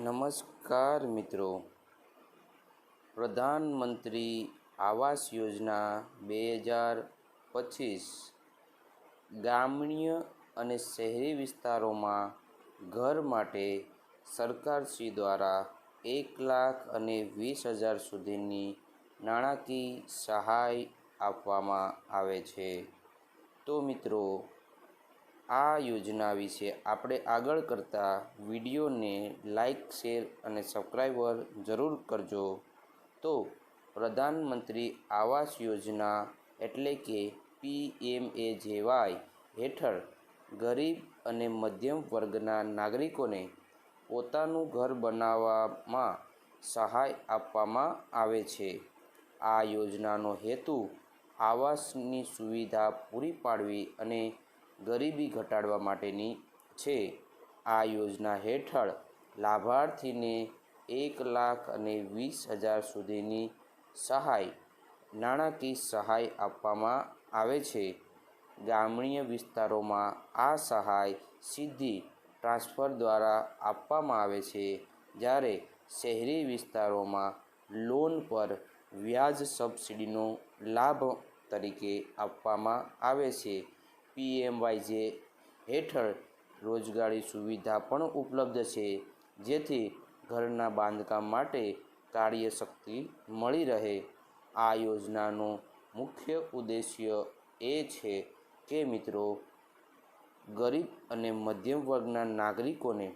નમસ્કાર મિત્રો. પ્રધાનમંત્રી આવાસ યોજના બે હજાર પચીસ ગ્રામ્ય અને શહેરી વિસ્તારોમાં ઘર માટે સરકારશ્રી દ્વારા એક લાખ અને વીસ હજાર સુધીની નાણાકીય સહાય આપવામાં આવે છે. તો મિત્રો આ યોજના વિશે આપણે આગળ કરતા વિડીયોને લાઇક શેર અને સબસ્ક્રાઈબર જરૂર કરજો. તો પ્રધાનમંત્રી આવાસ યોજના એટલે કે પી એમ એ જેવાય હેઠળ ગરીબ અને મધ્યમ વર્ગના નાગરિકોને પોતાનું ઘર બનાવવામાં સહાય આપવામાં આવે છે. આ યોજનાનો હેતુ આવાસની સુવિધા પૂરી પાડવી અને ગરીબી ઘટાડવા માટેની છે. આ યોજના હેઠળ લાભાર્થીને એક લાખ અને વીસ હજાર સુધીની સહાય, નાણાકીય સહાય આપવામાં આવે છે. ગ્રામ્ય વિસ્તારોમાં આ સહાય સીધી ટ્રાન્સફર દ્વારા આપવામાં આવે છે. જ્યારે શહેરી વિસ્તારોમાં લોન પર વ્યાજ સબસિડીનો લાભ તરીકે આપવામાં આવે છે. પીએમવાયજે હેઠળ રોજગારી સુવિધા પણ ઉપલબ્ધ છે, જેથી ઘરના બાંધકામ માટે કાર્યશક્તિ મળી રહે. આ યોજનાનો મુખ્ય ઉદ્દેશ્ય એ છે કે મિત્રો, ગરીબ અને મધ્યમ વર્ગના નાગરિકોને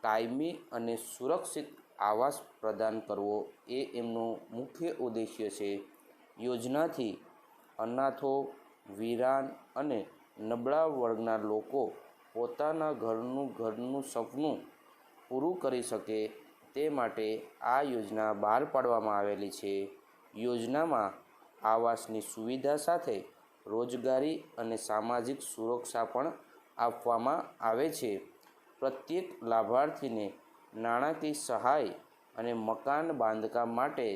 કાયમી અને સુરક્ષિત આવાસ પ્રદાન કરવો એ એમનો મુખ્ય ઉદ્દેશ્ય છે. યોજનાથી અનાથો, વિરાન અને નબળા વર્ગના લોકો પોતાના ઘરનું ઘરનું સપનું પૂરું કરી શકે તે માટે આ યોજના બહાર પાડવામાં આવેલી છે. યોજનામાં આવાસની સુવિધા સાથે રોજગારી અને સામાજિક સુરક્ષા પણ આપવામાં આવે છે. પ્રત્યેક લાભાર્થીને નાણાકીય સહાય અને મકાન બાંધકામ માટે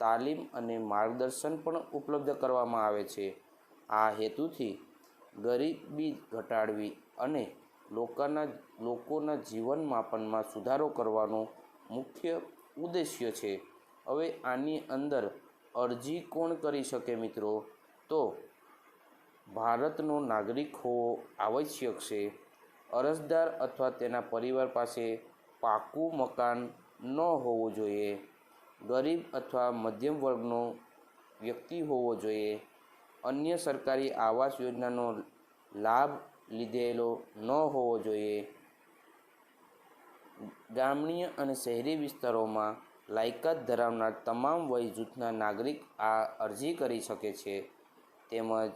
તાલીમ અને માર્ગદર્શન પણ ઉપલબ્ધ કરવામાં આવે છે. આ હેતુથી ગરીબી ઘટાડવી અને લોકોના લોકોના જીવન માપનમાં સુધારો કરવાનો મુખ્ય ઉદ્દેશ્ય છે. હવે આની અંદર અરજી કોણ કરી શકે મિત્રો? તો ભારતનો નાગરિક હોવો આવશ્યક છે. અરજદાર અથવા તેના પરિવાર પાસે પાકું મકાન ન હોવું જોઈએ. ગરીબ અથવા મધ્યમ વર્ગનો વ્યક્તિ હોવો જોઈએ. અન્ય સરકારી આવાસ યોજનાનો લાભ લીધેલો ન હોવો જોઈએ. ગ્રામ્ય અને શહેરી વિસ્તારોમાં લાયકાત ધરાવનાર તમામ વય જૂથના નાગરિક આ અરજી કરી શકે છે. તેમજ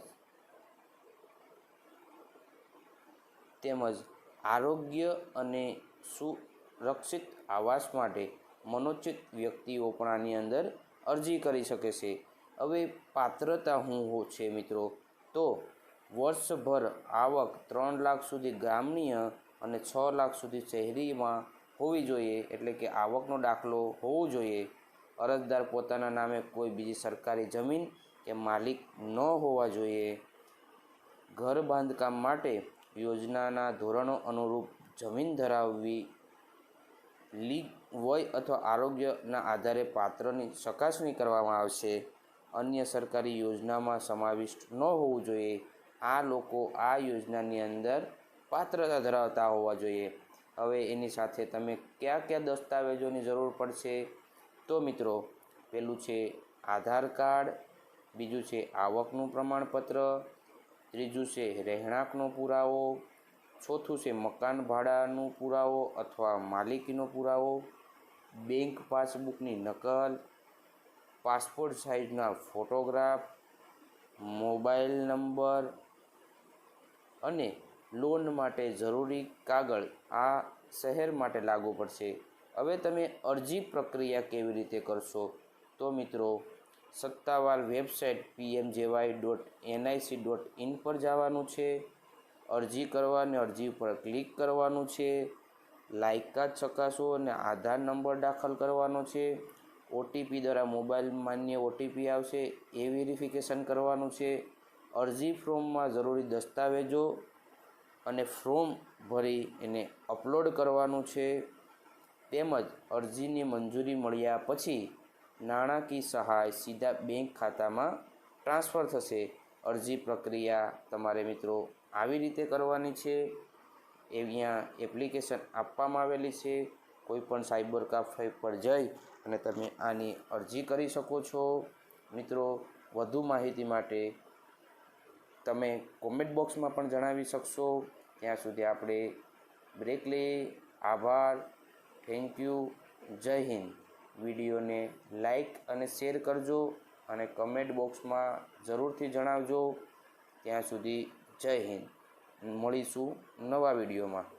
તેમજ આરોગ્ય અને સુરક્ષિત આવાસ માટે મનોચિત વ્યક્તિઓ પણ આની અંદર અરજી કરી શકે છે. હવે પાત્રતા હું છે મિત્રો? તો વર્ષભર આવક ત્રણ લાખ સુધી ગ્રામ્ય અને છ લાખ સુધી શહેરીમાં હોવી જોઈએ, એટલે કે આવકનો દાખલો હોવો જોઈએ. અરજદાર પોતાના નામે કોઈ બીજી સરકારી જમીન કે માલિક ન હોવા જોઈએ. ઘર બાંધકામ માટે યોજનાના ધોરણો અનુરૂપ જમીન ધરાવવી લીગ વય અથવા આરોગ્યના આધારે પાત્રની ચકાસણી કરવામાં આવશે. અન્ય સરકારી યોજનામાં સમાવિષ્ટ ન હોવું જોઈએ. આ લોકો આ યોજનાની અંદર પાત્રતા ધરાવતા હોવા જોઈએ. હવે એની સાથે તમે કયા કયા દસ્તાવેજોની જરૂર પડશે? તો મિત્રો પહેલું છે આધાર કાર્ડ, બીજું છે આવકનું પ્રમાણપત્ર, ત્રીજું છે રહેણાંકનો પુરાવો, ચોથું છે મકાન ભાડાનો પુરાવો અથવા માલિકીનો પુરાવો, બેંક પાસબુકની નકલ પાસપોર્ટ સાઇઝના ફોટોગ્રાફ, મોબાઈલ નંબર અને લોન માટે જરૂરી કાગળ આ શહેર માટે લાગુ પડશે. હવે તમે અરજી પ્રક્રિયા કેવી રીતે કરશો? તો મિત્રો, સત્તાવાર website PMJAY dot NIC dot in પર જવાનું છે. અરજી કરવાની અરજી પર ક્લિક કરવાનું છે. લાયકાત ચકાસો અને આધાર નંબર દાખલ કરવાનો છે. ઓટીપી દ્વારા મોબાઈલ માન્ય ઓટીપી આવશે, એ વેરિફિકેશન કરવાનું છે. અરજી ફોર્મમાં જરૂરી દસ્તાવેજો અને ફોર્મ ભરી એને અપલોડ કરવાનું છે. તેમજ અરજીની મંજૂરી મળ્યા પછી નાણાકીય સહાય સીધા બેંક ખાતામાં ટ્રાન્સફર થશે. અરજી પ્રક્રિયા તમારે મિત્રો આવી રીતે કરવાની છે. અહીંયા એપ્લિકેશન આપવામાં આવેલી છે. કોઈપણ સાયબર કાફે પર જઈ અને તમે આની અરજી કરી શકો છો. મિત્રો, વધુ માહિતી માટે તમે કોમેન્ટ બોક્સમાં પણ જણાવી શકશો. ત્યાં સુધી આપણે બ્રેક લઈએ. આભાર. થેન્ક યુ જય હિન્દ. વિડીયોને લાઈક અને શેર કરજો અને કમેન્ટ બોક્સમાં જરૂરથી જણાવજો. ત્યાં સુધી જય હિન્દ. મળીશું નવા વિડીયોમાં.